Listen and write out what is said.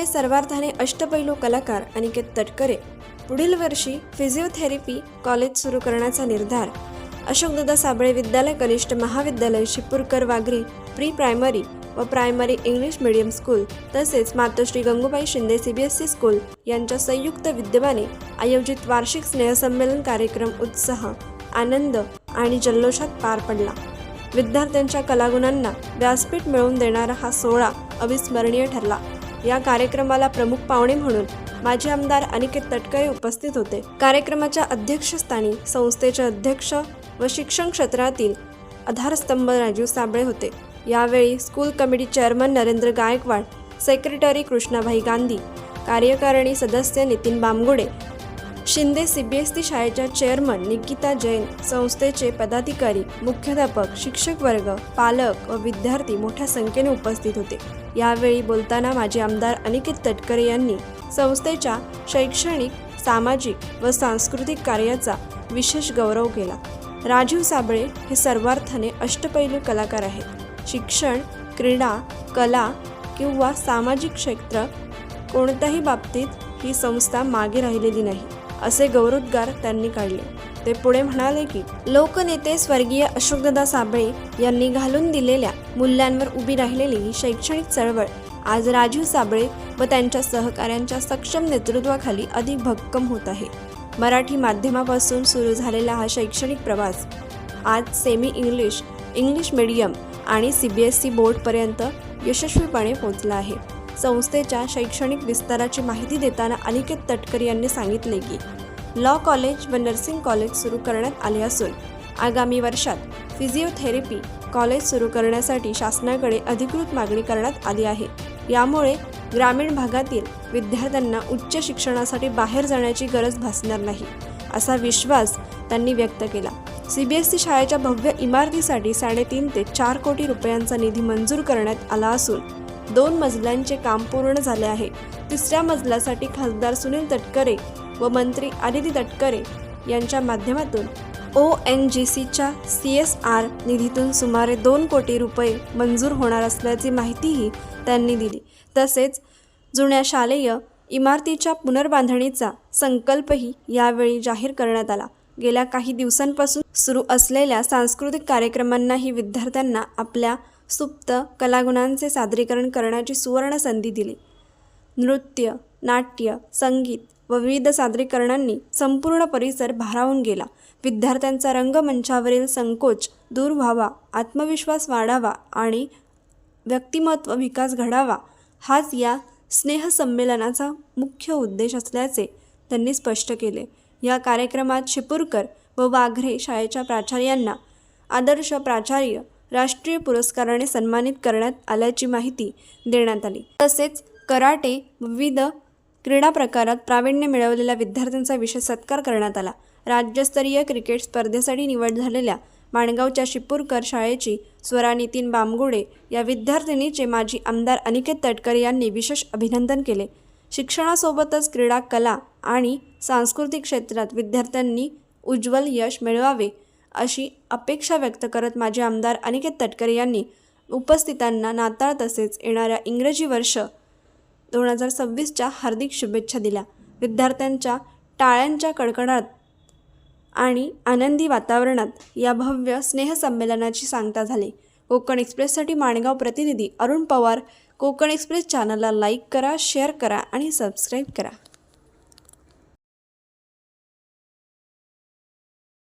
त्यामुळे सर्वार्थाने अष्टपैलू कलाकार अनिकेत तटकरे पुढील वर्षी फिजिओथेरपी कॉलेज सुरू करण्याचा निर्धार. अशोकदादा साबळे विद्यालय कनिष्ठ महाविद्यालय शिपूरकर वाघरी प्री प्रायमरी व प्रायमरी इंग्लिश मीडियम स्कूल तसेच मातोश्री गंगूबाई शिंदे सीबीएसई स्कूल यांच्या संयुक्त विद्यमाने आयोजित वार्षिक स्नेहसंमेलन कार्यक्रम उत्साह आनंद आणि जल्लोषात पार पडला. विद्यार्थ्यांच्या कलागुणांना व्यासपीठ मिळवून देणारा हा सोहळा अविस्मरणीय ठरला. या कार्यक्रमाला प्रमुख पाहुणे म्हणून माजी आमदार अनिकेत तटकरे उपस्थित होते. कार्यक्रमाच्या अध्यक्षस्थानी संस्थेचे अध्यक्ष व शिक्षण क्षेत्रातील आधारस्तंभ राजीव साबळे होते. यावेळी school committee chairman Narendra Gaikwad secretary Krishnabhai Gandhi कार्यकारिणी सदस्य नितीन बामगुडे शिंदे सीबीएसई शाळेच्या चेअरमन निकिता जैन संस्थेचे पदाधिकारी मुख्याध्यापक शिक्षक वर्ग पालक व विद्यार्थी मोठ्या संख्येने उपस्थित होते. यावेळी बोलताना माजी आमदार अनिकेत तटकरे यांनी संस्थेच्या शैक्षणिक सामाजिक व सांस्कृतिक कार्याचा विशेष गौरव केला. राजीव साबळे हे सर्वार्थाने अष्टपैलू कलाकार आहेत. शिक्षण क्रीडा कला किंवा सामाजिक क्षेत्र कोणत्याही बाबतीत ही संस्था मागे राहिलेली नाही. असे गौरवोद्गार त्यांनी काढले. ते पुढे म्हणाले की लोकनेते स्वर्गीय अशोकदादा साबळे यांनी घालून दिलेल्या मूल्यांवर उभी राहिलेली ही शैक्षणिक चळवळ आज राजीव साबळे व त्यांच्या सहकाऱ्यांच्या सक्षम नेतृत्वाखाली अधिक भक्कम होत आहे. मराठी माध्यमापासून सुरू झालेला हा शैक्षणिक प्रवास आज सेमी इंग्लिश इंग्लिश मीडियम आणि सी बी एस ई बोर्डपर्यंत यशस्वीपणे पोहोचला आहे. संस्थेच्या शैक्षणिक विस्ताराची माहिती देताना अनिकेत तटकरी यांनी सांगितले की लॉ कॉलेज व नर्सिंग कॉलेज सुरू करण्यात आले असून आगामी वर्षात फिजिओथेरपी कॉलेज सुरू करण्यासाठी शासनाकडे अधिकृत मागणी करण्यात आली आहे. यामुळे ग्रामीण भागातील विद्यार्थ्यांना उच्च शिक्षणासाठी बाहेर जाण्याची गरज भासणार नाही असा विश्वास त्यांनी व्यक्त केला. सीबीएसई शाळेच्या भव्य इमारतीसाठी साडेतीन ते चार कोटी रुपयांचा निधी मंजूर करण्यात आला असून दोन मजल्यांचे काम पूर्ण झाले आहे. तिसऱ्या मजल्यासाठी खासदार सुनील तटकरे व मंत्री आदिती तटकरे यांच्या माध्यमातून ओ एन जी सीच्या सी एस आर निधीतून सुमारे दोन कोटी रुपये मंजूर होणार असल्याची माहितीही त्यांनी दिली. तसेच जुन्या शालेय इमारतीच्या पुनर्बांधणीचा संकल्पही यावेळी जाहीर करण्यात आला. गेल्या काही दिवसांपासून सुरू असलेल्या सांस्कृतिक कार्यक्रमांनाही विद्यार्थ्यांना आपल्या सुप्त कलागुणांचे सादरीकरण करण्याची सुवर्ण संधी दिली. नृत्य नाट्य संगीत व विविध सादरीकरणांनी संपूर्ण परिसर भारावून गेला. विद्यार्थ्यांचा रंगमंचावरील संकोच दूर व्हावा आत्मविश्वास वाढावा आणि व्यक्तिमत्व विकास घडावा हाच या स्नेहसंमेलनाचा मुख्य उद्देश असल्याचे त्यांनी स्पष्ट केले. या कार्यक्रमात शिपूरकर व वाघरे शाळेच्या प्राचार्यांना आदर्श प्राचार्य राष्ट्रीय पुरस्काराने सन्मानित करण्यात आल्याची माहिती देण्यात आली. तसेच कराटे विविध क्रीडा प्रकारात प्रावीण्य मिळवलेल्या विद्यार्थ्यांचा विशेष सत्कार करण्यात आला. राज्यस्तरीय क्रिकेट स्पर्धेसाठी निवड झालेल्या माणगावच्या शिपूरकर शाळेची स्वरा नितीन बामगुडे या विद्यार्थिनीचे माजी आमदार अनिकेत तटकर यांनी विशेष अभिनंदन केले. शिक्षणासोबतच क्रीडा कला आणि सांस्कृतिक क्षेत्रात विद्यार्थ्यांनी उज्ज्वल यश मिळवावे अशी अपेक्षा व्यक्त करत माजी आमदार अनिकेत तटकरे यांनी उपस्थितांना नाताळ तसेच येणाऱ्या इंग्रजी वर्ष दोन हजार सव्वीसच्या हार्दिक शुभेच्छा दिल्या. विद्यार्थ्यांच्या टाळ्यांच्या कडकडात आणि आनंदी वातावरणात या भव्य स्नेहसंमेलनाची सांगता झाली. कोकण एक्सप्रेससाठी माणगाव प्रतिनिधी अरुण पवार कोकण एक्सप्रेस चॅनलला लाईक करा शेअर करा आणि सबस्क्राईब करा.